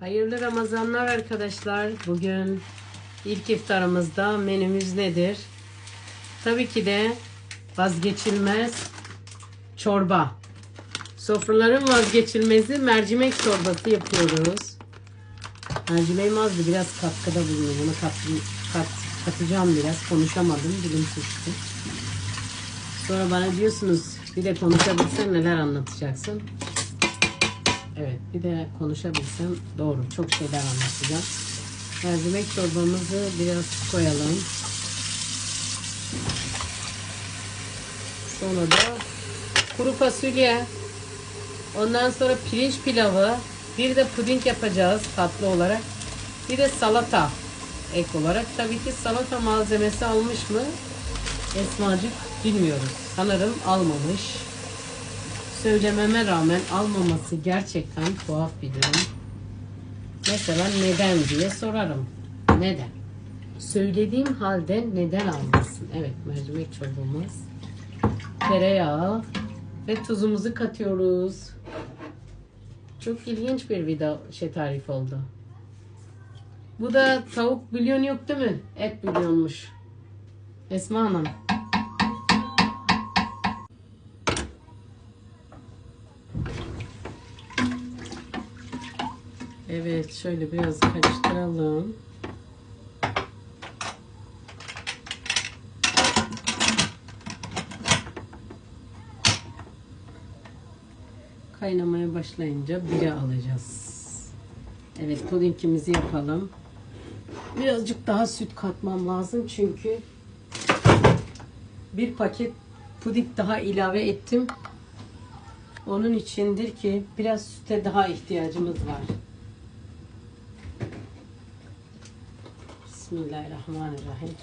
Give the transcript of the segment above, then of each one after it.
Hayırlı Ramazanlar arkadaşlar. Bugün ilk iftarımızda menümüz nedir? Tabii ki de vazgeçilmez çorba. Sofraların vazgeçilmezi mercimek çorbası yapıyoruz. Mercimeğim azdı. Biraz katkıda bulunuyor. Bunu kat, kat, katacağım biraz. Konuşamadım. Dilim suçtu. Sonra bana diyorsunuz bir de konuşabilsen neler anlatacaksın? Evet bir de konuşabilsem doğru çok şeyler anlatacağım. Mercimek çorbamızı biraz koyalım. Sonra da kuru fasulye. Ondan sonra pirinç pilavı. Bir de puding yapacağız tatlı olarak. Bir de salata ek olarak. Tabii ki salata malzemesi almış mı? Esmacık bilmiyoruz. Sanırım almamış söylememe rağmen almaması gerçekten tuhaf bir durum. Mesela neden diye sorarım. Neden? Söylediğim halde neden almasın? Evet mercimek çorbamız. Tereyağı ve tuzumuzu katıyoruz. Çok ilginç bir video şey tarif oldu. Bu da tavuk bulyon yok değil mi? Et bulyonmuş. Esma Hanım. Evet şöyle biraz karıştıralım. Kaynamaya başlayınca bire alacağız. Evet pudingimizi yapalım. Birazcık daha süt katmam lazım çünkü bir paket puding daha ilave ettim. Onun içindir ki biraz süte daha ihtiyacımız var. Bismillahirrahmanirrahim.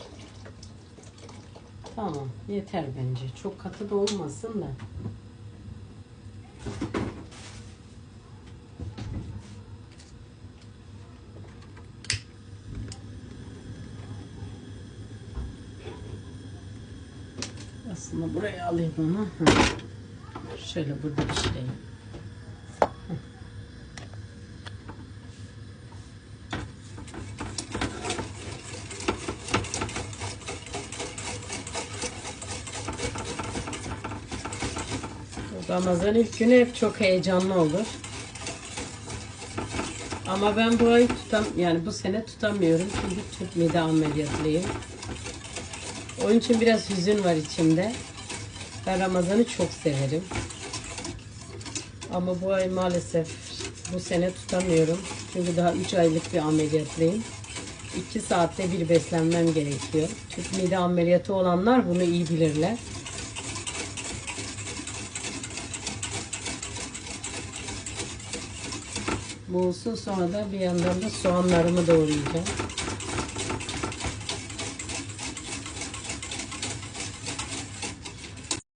Tamam yeter bence. Çok katı da olmasın da. Aslında buraya alayım onu. Şöyle burada pişireyim. Ramazan ilk günü hep çok heyecanlı olur. Ama ben bu ay tutam yani bu sene tutamıyorum çünkü tüp mide ameliyatlıyım. Onun için biraz hüzün var içimde. Ben Ramazan'ı çok severim. Ama bu ay maalesef bu sene tutamıyorum. Çünkü daha 3 aylık bir ameliyatlıyım. 2 saatte bir beslenmem gerekiyor. Tüp mide ameliyatı olanlar bunu iyi bilirler. Bu olsun sonra da bir yandan da soğanlarımı doğrayacağım.